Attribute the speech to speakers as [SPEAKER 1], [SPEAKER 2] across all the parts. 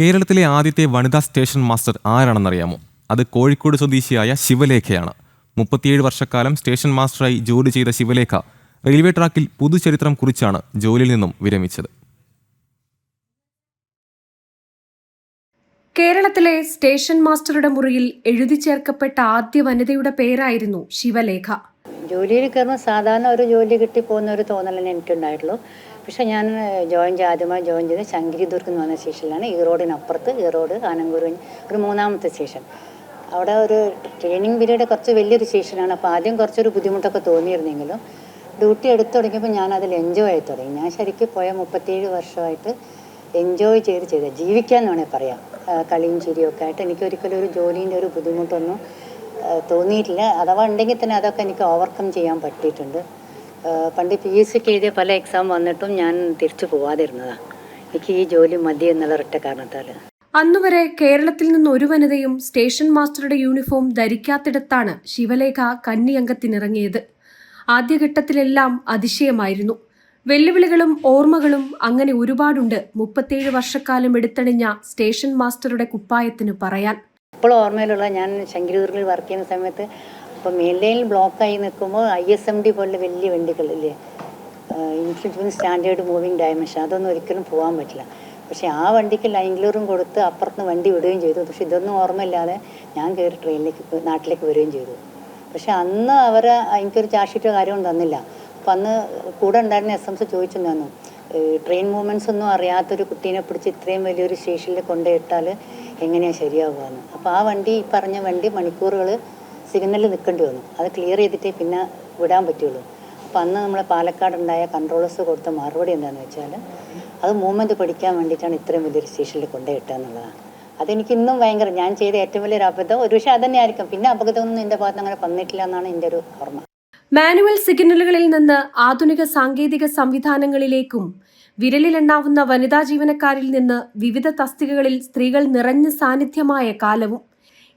[SPEAKER 1] കേരളത്തിലെ ആദ്യത്തെ വനിതാ സ്റ്റേഷൻ മാസ്റ്റർ ആരാണെന്നറിയാമോ? അത് കോഴിക്കോട് സ്വദേശിയായ ശിവലേഖയാണ്. മുപ്പത്തിയേഴ് വർഷക്കാലം സ്റ്റേഷൻ മാസ്റ്ററായി ജോലി ചെയ്ത ശിവലേഖ റെയിൽവേ ട്രാക്കിൽ പുതുചരിത്രം കുറിച്ചാണ് ജോലിയിൽ നിന്നും വിരമിച്ചത്.
[SPEAKER 2] കേരളത്തിലെ സ്റ്റേഷൻ മാസ്റ്ററുടെ മുറിയിൽ എഴുതി ചേർക്കപ്പെട്ട ആദ്യ വനിതയുടെ പേരായിരുന്നു ശിവലേഖ.
[SPEAKER 3] ജോലിയിൽ കയറുമ്പോൾ സാധാരണ ഒരു ജോലി കിട്ടി പോകുന്ന ഒരു തോന്നലാണ് എനിക്കുണ്ടായിട്ടുള്ളൂ. പക്ഷെ ഞാൻ ജോയിൻ ചെയ്ത് ആദ്യമായി ജോയിൻ ചെയ്ത് ശങ്കിരി ദുർഗ് എന്ന് പറഞ്ഞ സ്റ്റേഷനിലാണ്. ഈറോഡിനപ്പുറത്ത് ഈറോഡ് കഴിഞ്ഞ് ഒരു മൂന്നാമത്തെ സ്റ്റേഷൻ. അവിടെ ഒരു ട്രെയിനിങ് പീരീഡ് കുറച്ച് വലിയൊരു സ്റ്റേഷനാണ്. അപ്പോൾ ആദ്യം കുറച്ചൊരു ബുദ്ധിമുട്ടൊക്കെ തോന്നിയിരുന്നെങ്കിലും ഡ്യൂട്ടി എടുത്തു തുടങ്ങിയപ്പോൾ ഞാൻ അതിൽ എൻജോയ് ആയി തുടങ്ങി. ഞാൻ ശരിക്കും പോയ മുപ്പത്തേഴ് വർഷമായിട്ട് എൻജോയ് ചെയ്ത് ചെയ്ത് ജീവിക്കാൻ എന്ന് വേണേൽ പറയാം. കളിയും ചിരിയും ഒക്കെ ആയിട്ട് എനിക്കൊരിക്കലും ഒരു ജോലീന്റെ ഒരു ബുദ്ധിമുട്ടൊന്നും തോന്നിയിട്ടില്ല. അഥവാ ഉണ്ടെങ്കിൽ തന്നെ അതൊക്കെ എനിക്ക് ഓവർകം ചെയ്യാൻ പറ്റിയിട്ടുണ്ട്. പണ്ട് പി എസ് സിക്ക് എഴുതിയ പല എക്സാം വന്നിട്ടും ഞാൻ തിരിച്ചു പോവാതിരുന്നതാണ് എനിക്ക് ഈ ജോലി മതി എന്നുള്ള ഒറ്റ കാരണത്താൽ
[SPEAKER 2] അന്നുവരെ കേരളത്തിൽ നിന്ന് ഒരു വനിതയും സ്റ്റേഷൻ മാസ്റ്ററുടെ യൂണിഫോം ധരിക്കാത്തിടത്താണ് ശിവലേഖ കന്നിയംഗത്തിനിറങ്ങിയത്. ആദ്യഘട്ടത്തിലെല്ലാം അതിശയമായിരുന്നു. വെല്ലുവിളികളും ഓർമ്മകളും അങ്ങനെ ഒരുപാടുണ്ട് മുപ്പത്തേഴ് വർഷക്കാലം എടുത്തണിഞ്ഞ സ്റ്റേഷൻ മാസ്റ്ററുടെ കുപ്പായത്തിന് പറയാൻ.
[SPEAKER 3] ഇപ്പോൾ ഓർമ്മയിലുള്ള ഞാൻ ശങ്കരൂരിൽ വർക്ക് ചെയ്യുന്ന സമയത്ത് അപ്പോൾ മെയിൻ ലൈനിൽ ബ്ലോക്കായി നിൽക്കുമ്പോൾ ഐ എസ് എം ഡി പോലുള്ള വലിയ വണ്ടികളില്ലേ ഇൻഫ്ലിറ്റ് സ്റ്റാൻഡേർഡ് മൂവിങ് ഡയമെൻഷൻ അതൊന്നും ഒരിക്കലും പോകാൻ പറ്റില്ല. പക്ഷേ ആ വണ്ടിക്ക് ലൈൻ ക്ലിയറും കൊടുത്ത് അപ്പുറത്ത് വണ്ടി വിടുകയും ചെയ്തു. പക്ഷെ ഇതൊന്നും ഓർമ്മയില്ലാതെ ഞാൻ കയറി ട്രെയിനിലേക്ക് നാട്ടിലേക്ക് വരികയും ചെയ്തു. പക്ഷെ അന്ന് അവർ എനിക്കൊരു ചാർജ് കാര്യവും തന്നില്ല. അപ്പം അന്ന് കൂടെ ഉണ്ടായിരുന്ന എസ് എംസ് തന്നു. ട്രെയിൻ മൂവ്മെന്റ്സ് ഒന്നും അറിയാത്തൊരു കുട്ടീനെ പിടിച്ച് ഇത്രയും വലിയൊരു സ്റ്റേഷനിൽ കൊണ്ടുപോയിട്ടാൽ എങ്ങനെയാണ് ശരിയാവുകയെന്ന്. അപ്പോൾ ആ വണ്ടി ഈ പറഞ്ഞ വണ്ടി മണിക്കൂറുകൾ സിഗ്നലിൽ നിൽക്കേണ്ടി വന്നു. അത് ക്ലിയർ ചെയ്തിട്ടേ പിന്നെ വിടാൻ പറ്റുള്ളൂ. അപ്പോൾ അന്ന് നമ്മളെ പാലക്കാട് ഉണ്ടായ കൺട്രോളേഴ്സ് കൊടുത്ത മറുപടി എന്താണെന്ന് വെച്ചാൽ അത് മൂവ്മെന്റ് പഠിക്കാൻ വേണ്ടിയിട്ടാണ് ഇത്രയും വലിയൊരു സ്റ്റേഷനിൽ കൊണ്ടുപോയിട്ടെന്നുള്ളതാണ് അതെനിക്ക് ഇന്നും ഭയങ്കര ഞാൻ ചെയ്ത ഏറ്റവും വലിയൊരു അബദ്ധം ഒരു പക്ഷേ ആയിരിക്കും പിന്നെ അബദ്ധമൊന്നും എന്റെ ഭാഗത്ത് അങ്ങനെ വന്നിട്ടില്ല എന്നാണ് എന്റെ ഒരു ഓർമ്മ.
[SPEAKER 2] മാനുവൽ സിഗ്നലുകളിൽ നിന്ന് ആധുനിക സാങ്കേതിക സംവിധാനങ്ങളിലേക്കും വിരലിലെണ്ണാവുന്ന വനിതാ ജീവനക്കാരിൽ നിന്ന് വിവിധ തസ്തികകളിൽ സ്ത്രീകൾ നിറഞ്ഞ സാന്നിധ്യമായ കാലവും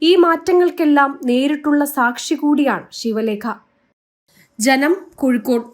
[SPEAKER 2] ഈ മാറ്റങ്ങൾക്കെല്ലാം നേരിട്ടുള്ള സാക്ഷി കൂടിയാണ് ശിവലേഖ. ജനം കോഴിക്കോട്.